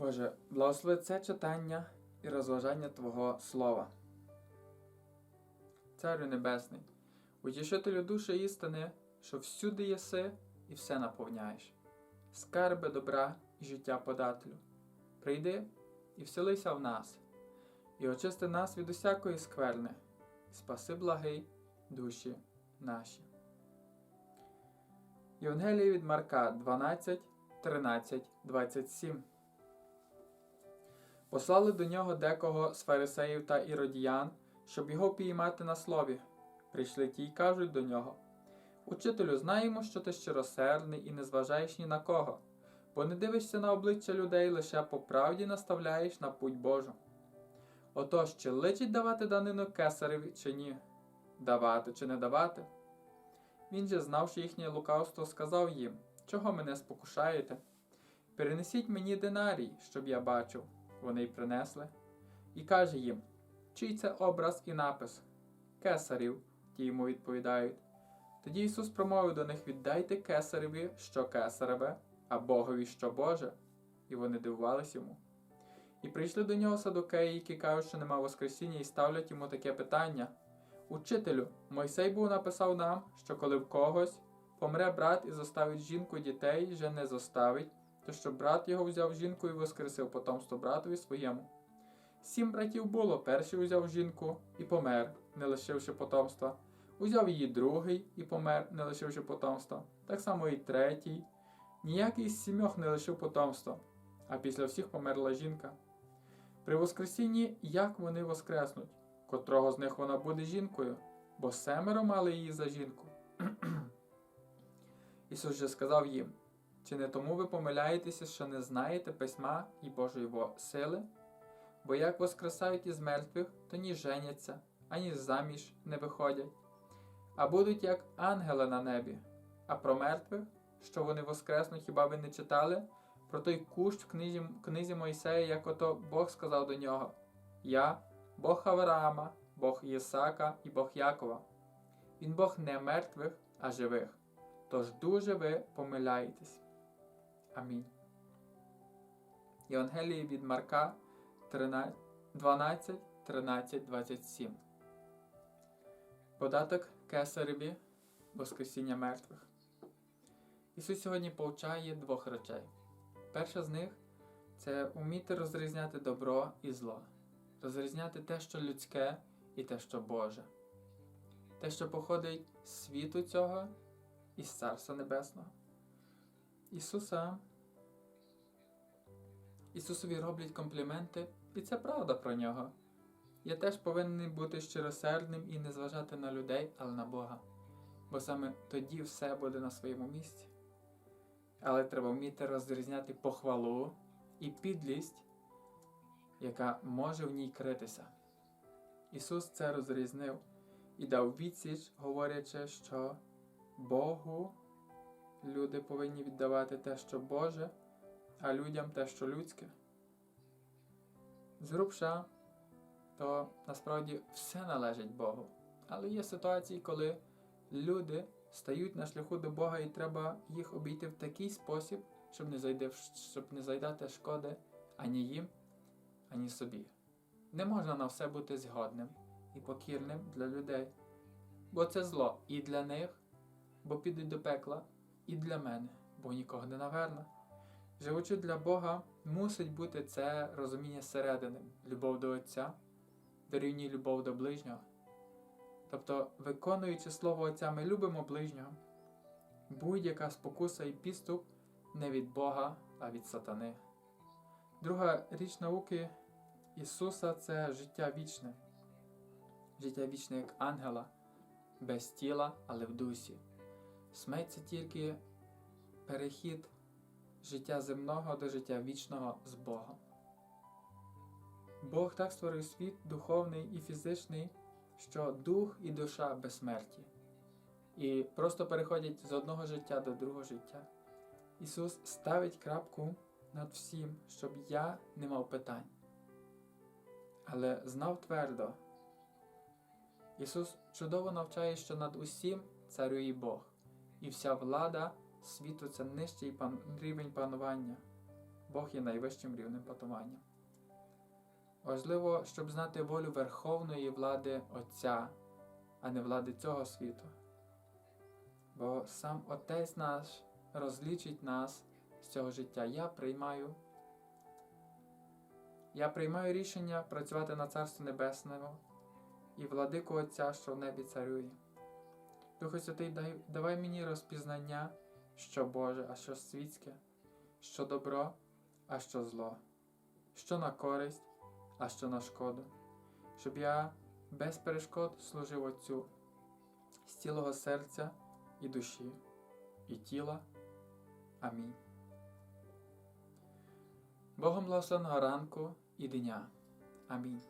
Боже, благослови це читання і розважання Твого Слова. Царю Небесний, утішителю душі істини, що всюди єси і все наповняєш, скарби добра і життя подателю. Прийди і вселися в нас, і очисти нас від усякої скверни, і спаси благий душі наші. Євангеліє від Марка 12, 13, 27 Послали до нього декого з фарисеїв та іродіян, щоб його піймати на слові. Прийшли ті й кажуть до нього: Учителю, знаємо, що ти щиросердний і не зважаєш ні на кого, бо не дивишся на обличчя людей, лише по правді наставляєш на путь Божу. Отож, чи личить давати данину кесареві, чи ні? Давати чи не давати? Він же, знавши їхнє лукавство, сказав їм: Чого мене спокушаєте? Перенесіть мені динарій, щоб я бачив. Вони й принесли, і каже їм, чий це образ і напис? Кесарів, ті йому відповідають. Тоді Ісус промовив до них віддайте кесареві, що кесареве, а Богові, що Боже. І вони дивувались йому. І прийшли до нього садокеї, які кажуть, що нема Воскресіння, і ставлять йому таке питання. Учителю, Мойсей був написав нам, що коли в когось помре брат і зоставить жінку дітей, же не зоставить, то щоб брат його взяв жінку і воскресив потомство братові своєму. Сім братів було, перший узяв жінку і помер, не лишивши потомства. Узяв її другий і помер, не лишивши потомства. Так само і третій. Ніякий з сімьох не лишив потомства, а після всіх померла жінка. При Воскресінні як вони воскреснуть, котрого з них вона буде жінкою, бо семеро мали її за жінку. Ісус же сказав їм: чи не тому ви помиляєтеся, що не знаєте письма і Божої сили? Бо як воскресають із мертвих, то ні женяться, ані заміж не виходять, а будуть як ангели на небі. А про мертвих, що вони воскреснуть, хіба ви не читали? Про той кущ в книзі, книзі Мойсея, як ото Бог сказав до нього: Я, Бог Авраама, Бог Єсака і Бог Якова. Він Бог не мертвих, а живих. Тож дуже ви помиляєтесь. Амінь. Євангеліє від Марка 12, 13, 27. Податок кесареві Воскресіння мертвих. Ісус сьогодні повчає двох речей. Перша з них це вміти розрізняти добро і зло, розрізняти те, що людське, і те, що Боже, те, що походить з світу цього і з Царства Небесного. Ісуса. Ісусові роблять компліменти, і це правда про нього. Я теж повинен бути щиросердним і не зважати на людей, але на Бога. Бо саме тоді все буде на своєму місці. Але треба вміти розрізняти похвалу і підлість, яка може в ній критися. Ісус це розрізнив і дав відсіч, говорячи, що Богу люди повинні віддавати те, що Боже, а людям те, що людське. Зрубша, то насправді все належить Богу. Але є ситуації, коли люди стають на шляху до Бога і треба їх обійти в такий спосіб, щоб не зайде, щоб не зайдати шкоди ані їм, ані собі. Не можна на все бути згодним і покірним для людей, бо це зло і для них, бо підуть до пекла, і для мене, бо нікого не наверне. Живучи для Бога, мусить бути це розуміння середини, любов до Отця, дорівнює любов до ближнього. Тобто, виконуючи слово Отця, ми любимо ближнього. Будь-яка спокуса і підступ не від Бога, а від сатани. Друга річ науки Ісуса це життя вічне. Життя вічне як ангела, без тіла, але в дусі. Смерть це тільки перехід життя земного до життя вічного з Богом. Бог так створив світ духовний і фізичний, що дух і душа безсмерті, і просто переходять з одного життя до другого життя. Ісус ставить крапку над всім, щоб я не мав питань. Але знав твердо. Ісус чудово навчає, що над усім царює Бог, і вся влада світу це нижчий пан... рівень панування. Бог є найвищим рівнем патування. Важливо, щоб знати волю верховної влади Отця, а не влади цього світу. Бо сам Отець наш розлічить нас з цього життя. Я приймаю. Я приймаю рішення працювати на Царстві Небесному і владику Отця, що в небі царює. Духу Святий, дай, давай мені розпізнання, що Боже, а що світське, що добро, а що зло, що на користь, а що на шкоду, щоб я без перешкод служив Отцю з цілого серця і душі, і тіла. Амінь. Богом благословеного ранку і дня. Амінь.